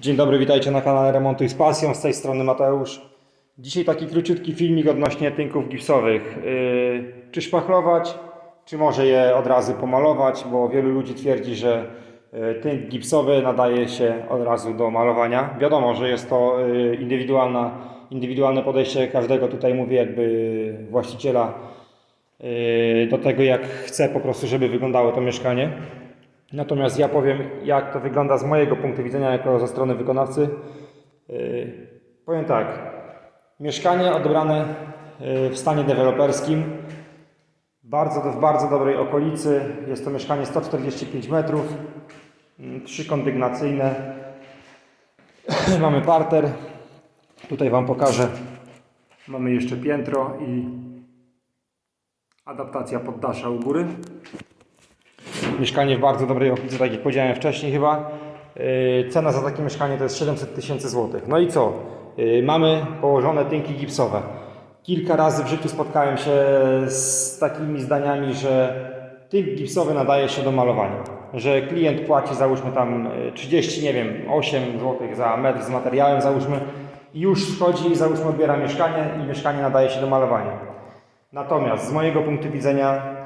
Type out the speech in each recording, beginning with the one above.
Dzień dobry, witajcie na kanale Remontuj z Pasją, z tej strony Mateusz. Dzisiaj taki króciutki filmik odnośnie tynków gipsowych. Yy, czy szpachlować, czy może je od razu pomalować, bo wielu ludzi twierdzi, że yy, tynk gipsowy nadaje się od razu do malowania. Wiadomo, że jest to yy, indywidualna, indywidualne podejście każdego, tutaj mówię jakby właściciela yy, do tego, jak chce po prostu, żeby wyglądało to mieszkanie. Natomiast ja powiem, jak to wygląda z mojego punktu widzenia, jako ze strony wykonawcy. Yy, powiem tak. Mieszkanie odebrane yy, w stanie deweloperskim, bardzo, w bardzo dobrej okolicy. Jest to mieszkanie 145 metrów, mm, trzy kondygnacyjne. Mamy parter. Tutaj Wam pokażę. Mamy jeszcze piętro i adaptacja poddasza u góry. Mieszkanie w bardzo dobrej okolicy, tak jak powiedziałem wcześniej chyba. Yy, Cena za takie mieszkanie to jest 700 tysięcy złotych. No i co? Yy, Mamy położone tynki gipsowe. Kilka razy w życiu spotkałem się z takimi zdaniami, że tynk gipsowy nadaje się do malowania. Że klient płaci załóżmy tam yy, 30, nie wiem, 8 złotych za metr z materiałem załóżmy i już wchodzi i załóżmy odbiera mieszkanie i mieszkanie nadaje się do malowania. Natomiast z mojego punktu widzenia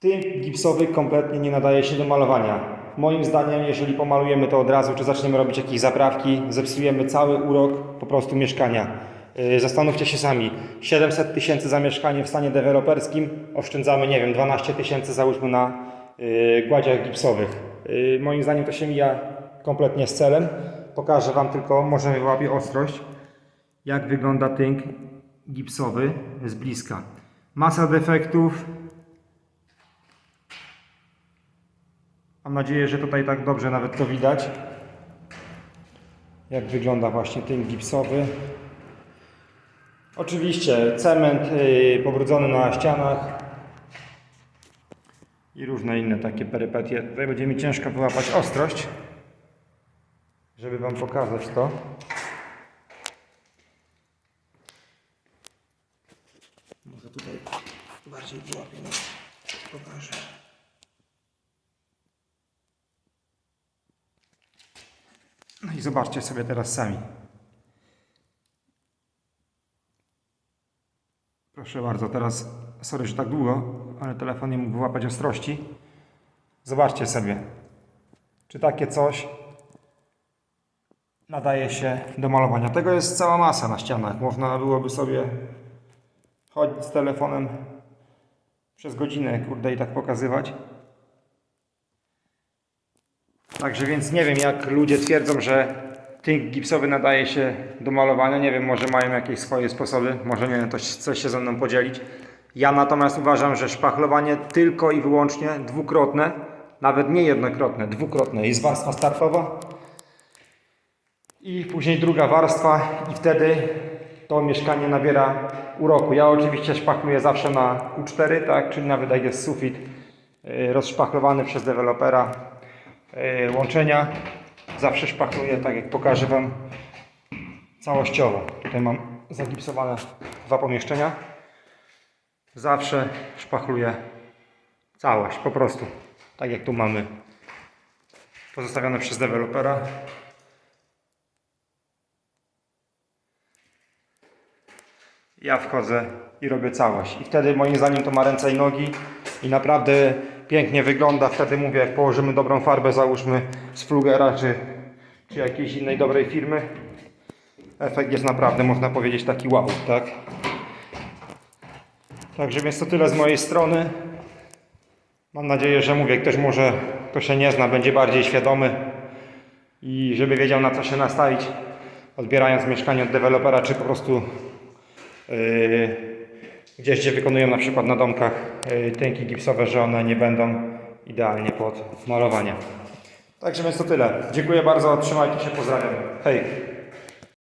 Tynk gipsowy kompletnie nie nadaje się do malowania. Moim zdaniem, jeżeli pomalujemy to od razu, czy zaczniemy robić jakieś zaprawki, zepsujemy cały urok po prostu mieszkania. Yy, Zastanówcie się sami, 700 tysięcy za mieszkanie w stanie deweloperskim, oszczędzamy, nie wiem, 12 tysięcy załóżmy na yy, gładziach gipsowych. Yy, Moim zdaniem to się mija kompletnie z celem. Pokażę Wam tylko, może wyłapię ostrość, jak wygląda tynk gipsowy z bliska. Masa defektów, Mam nadzieję, że tutaj tak dobrze nawet to widać. Jak wygląda właśnie tynk gipsowy. Oczywiście cement yy, pobrudzony na ścianach i różne inne takie perypetie. Tutaj będzie mi ciężko wyłapać ostrość, żeby Wam pokazać to. Może tutaj bardziej wyłapię, no. pokażę. No i zobaczcie sobie teraz sami. Proszę bardzo, teraz, sorry, że tak długo, ale telefon nie mógł wyłapać ostrości. Zobaczcie sobie, czy takie coś nadaje się do malowania. Tego jest cała masa na ścianach. Można byłoby sobie chodzić z telefonem przez godzinę, kurde, i tak pokazywać. Także więc nie wiem, jak ludzie twierdzą, że tynk gipsowy nadaje się do malowania. Nie wiem, może mają jakieś swoje sposoby, może nie wiem, coś się ze mną podzielić. Ja natomiast uważam, że szpachlowanie tylko i wyłącznie dwukrotne, nawet nie jednokrotne, dwukrotne. Jest warstwa startowa i później druga warstwa i wtedy to mieszkanie nabiera uroku. Ja oczywiście szpachluję zawsze na U4, tak, czyli nawet jak jest sufit yy, rozszpachlowany przez dewelopera, łączenia. Zawsze szpachluję, tak jak pokażę Wam, całościowo. Tutaj mam zagipsowane dwa pomieszczenia. Zawsze szpachluję całość, po prostu. Tak jak tu mamy pozostawione przez dewelopera. Ja wchodzę i robię całość. I wtedy moim zdaniem to ma ręce i nogi i naprawdę pięknie wygląda. Wtedy mówię, jak położymy dobrą farbę, załóżmy z Flugera czy, czy jakiejś innej dobrej firmy. Efekt jest naprawdę, można powiedzieć, taki wow, tak? Także więc to tyle z mojej strony. Mam nadzieję, że mówię, ktoś może, kto się nie zna, będzie bardziej świadomy i żeby wiedział na co się nastawić, odbierając mieszkanie od dewelopera, czy po prostu Yy, gdzieś, gdzie wykonują na przykład na domkach yy, tynki gipsowe, że one nie będą idealnie pod malowanie. Także więc to tyle. Dziękuję bardzo, trzymajcie się, pozdrawiam. Hej!